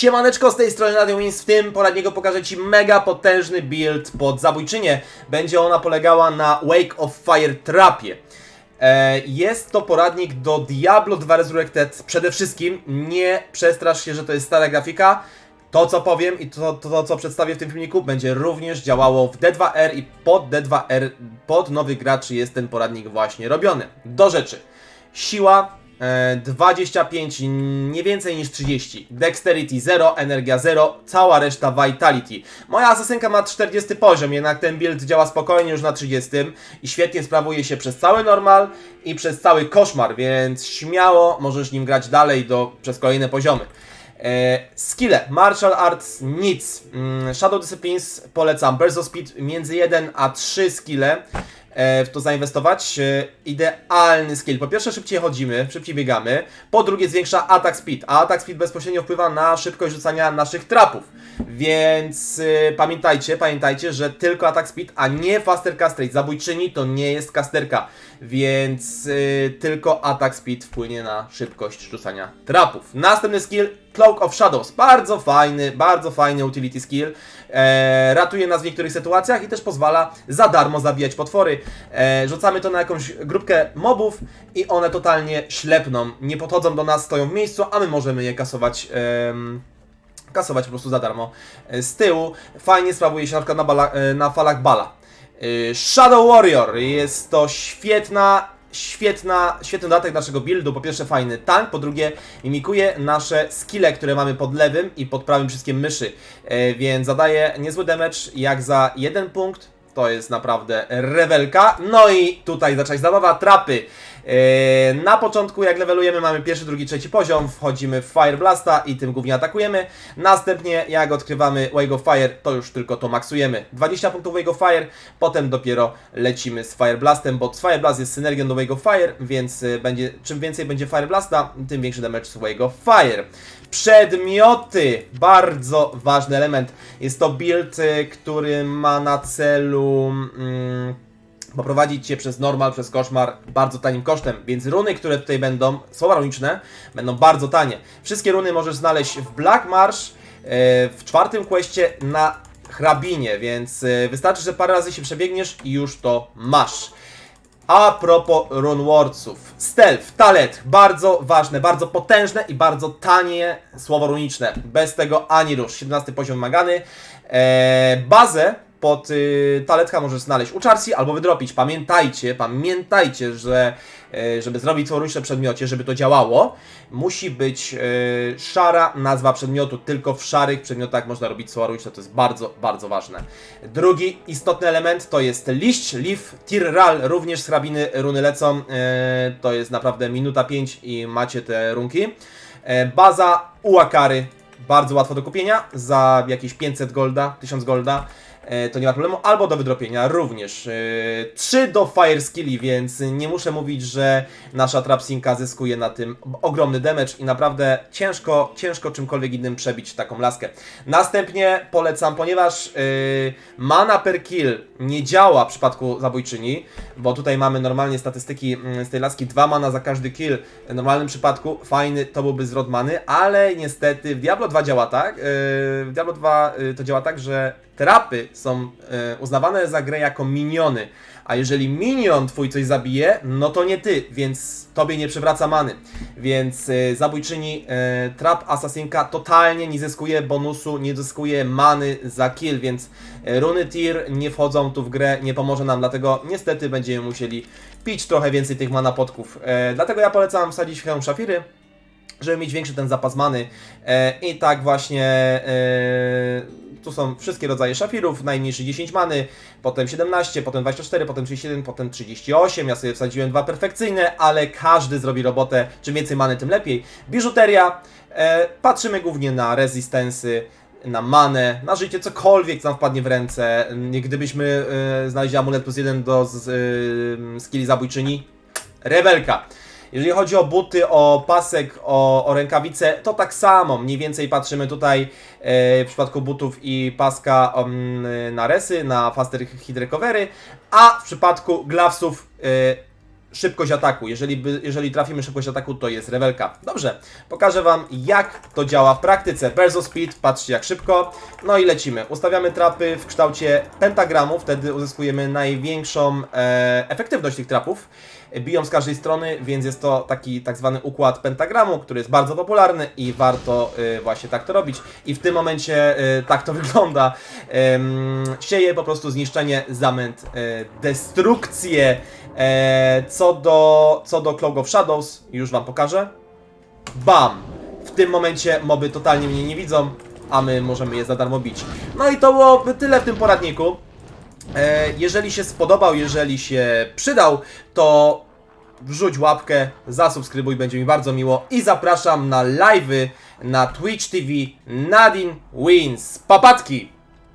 Siemaneczko, z tej strony Radio Wins. W tym poradniku pokażę Ci mega potężny build pod zabójczynię. Będzie ona polegała na Wake of Fire Trapie. E, Jest to poradnik do Diablo 2 Resurrected. Przede wszystkim nie przestrasz się, że to jest stara grafika. To co powiem i to, to, to co przedstawię w tym filmiku będzie również działało w D2R i pod D2R, pod nowych graczy jest ten poradnik właśnie robiony. Do rzeczy. Siła 25, nie więcej niż 30. Dexterity 0, energia 0, cała reszta Vitality. Moja asesynka ma 40 poziom, jednak ten build działa spokojnie już na 30 i świetnie sprawuje się przez cały normal i przez cały koszmar, więc śmiało możesz nim grać dalej do, przez kolejne poziomy. E, skille, Martial Arts, nic. Mm, Shadow Disciplines polecam. Of Speed między 1 a 3 skille. E, w to zainwestować. E, idealny skill. Po pierwsze szybciej chodzimy, szybciej biegamy. Po drugie zwiększa attack speed. A attack speed bezpośrednio wpływa na szybkość rzucania naszych trapów. Więc e, pamiętajcie, pamiętajcie, że tylko attack speed, a nie faster cast rate. Zabójczyni to nie jest casterka. Więc tylko attack speed wpłynie na szybkość rzucania trapów. Następny skill Cloak of Shadows. Bardzo fajny, bardzo fajny utility skill. E, ratuje nas w niektórych sytuacjach i też pozwala za darmo zabijać potwory. E, rzucamy to na jakąś grupkę mobów i one totalnie ślepną. Nie podchodzą do nas, stoją w miejscu, a my możemy je kasować. kasować po prostu za darmo e, z tyłu. Fajnie sprawuje się na przykład na, bala, e, na falach bala. E, Shadow Warrior jest to świetna, świetna, świetny dodatek naszego buildu. Po pierwsze fajny tank, po drugie mimikuje nasze skille, które mamy pod lewym i pod prawym wszystkim myszy. E, więc zadaje niezły damage jak za jeden punkt. To jest naprawdę rewelka. No i tutaj zacząć zabawa, trapy. E, Na początku jak levelujemy mamy pierwszy, drugi, trzeci poziom, wchodzimy w Fire Blasta i tym głównie atakujemy. Następnie jak odkrywamy Wake of Fire, to już tylko to maksujemy. 20 punktów Wake of Fire, potem dopiero lecimy z Fire Blastem, bo Fire Blast jest synergią do Wake of Fire, więc e, będzie, czym więcej będzie Fire Blasta, tym większy damage z Wake of Fire. Przedmioty, bardzo ważny element. Jest to build, e, który ma na celu... Mm, poprowadzić Cię przez normal, przez koszmar bardzo tanim kosztem, więc runy, które tutaj będą, są runiczne, będą bardzo tanie. Wszystkie runy możesz znaleźć w Black Marsh, e, w czwartym questie na hrabinie, więc e, wystarczy, że parę razy się przebiegniesz i już to masz. A propos runwordsów. Stealth, talent, bardzo ważne, bardzo potężne i bardzo tanie słowo runiczne. Bez tego ani rusz. 17 poziom wymagany. Eee, bazę pod y, talentka możesz znaleźć u Charsi albo wydropić. Pamiętajcie, pamiętajcie, że e, żeby zrobić runiczne w przedmiocie, żeby to działało, musi być e, szara nazwa przedmiotu. Tylko w szarych przedmiotach można robić runiczne, to jest bardzo, bardzo ważne. Drugi istotny element to jest liść, leaf, tirral, również z hrabiny runy lecą. E, to jest naprawdę minuta 5 i macie te runki. E, baza Uakary, bardzo łatwo do kupienia, za jakieś 500 golda, 1000 golda. E, to nie ma problemu, albo do wydropienia również. E, 3 do Fire Skilli, więc nie muszę mówić, że nasza Trapsinka zyskuje na tym ogromny damage i naprawdę ciężko, ciężko czymkolwiek innym przebić taką laskę. Następnie polecam, ponieważ e, mana per kill nie działa w przypadku zabójczyni, bo tutaj mamy normalnie statystyki mm, z tej laski, 2 mana za każdy kill. W normalnym przypadku fajny to byłby zwrot many, ale niestety w Diablo 2 działa tak, w Diablo 2 e, to działa tak, że trapy są e, uznawane za grę jako miniony. A jeżeli minion twój coś zabije, no to nie ty, więc tobie nie przywraca many. Więc e, zabójczyni e, trap asasynka totalnie nie zyskuje bonusu, nie zyskuje many za kill, więc runy tier nie wchodzą tu w grę, nie pomoże nam, dlatego niestety będziemy musieli pić trochę więcej tych mana podków. Dlatego ja polecam wsadzić w hełm szafiry, żeby mieć większy ten zapas many. E, I tak właśnie e, tu są wszystkie rodzaje szafirów, najmniejszy 10 many, potem 17, potem 24, potem 37, potem 38. Ja sobie wsadziłem dwa perfekcyjne, ale każdy zrobi robotę. Czym więcej many, tym lepiej. Biżuteria. E, patrzymy głównie na rezystensy, na manę, na życie, cokolwiek co nam wpadnie w ręce. Gdybyśmy e, znaleźli amulet plus jeden do z, e, skilli zabójczyni, rewelka. Jeżeli chodzi o buty, o pasek, o, o rękawice, to tak samo. Mniej więcej patrzymy tutaj e, w przypadku butów i paska um, na resy, na faster hit recovery, a w przypadku glavesów e, szybkość ataku. Jeżeli, by, jeżeli trafimy szybkość ataku, to jest rewelka. Dobrze, pokażę Wam, jak to działa w praktyce. Verso Speed, patrzcie jak szybko. No i lecimy. Ustawiamy trapy w kształcie pentagramu, wtedy uzyskujemy największą e, efektywność tych trapów. Biją z każdej strony, więc jest to taki tak zwany układ pentagramu, który jest bardzo popularny i warto y, właśnie tak to robić. I w tym momencie y, tak to wygląda. Sieje po prostu zniszczenie, zamęt, y, destrukcję. E, co, do, co do Cloak of Shadows, już Wam pokażę. Bam! W tym momencie moby totalnie mnie nie widzą, a my możemy je za darmo bić. No i to byłoby tyle w tym poradniku. E, jeżeli się spodobał, jeżeli się przydał, to wrzuć łapkę, zasubskrybuj, będzie mi bardzo miło i zapraszam na live'y na Twitch TV Nadine Wins. Papatki!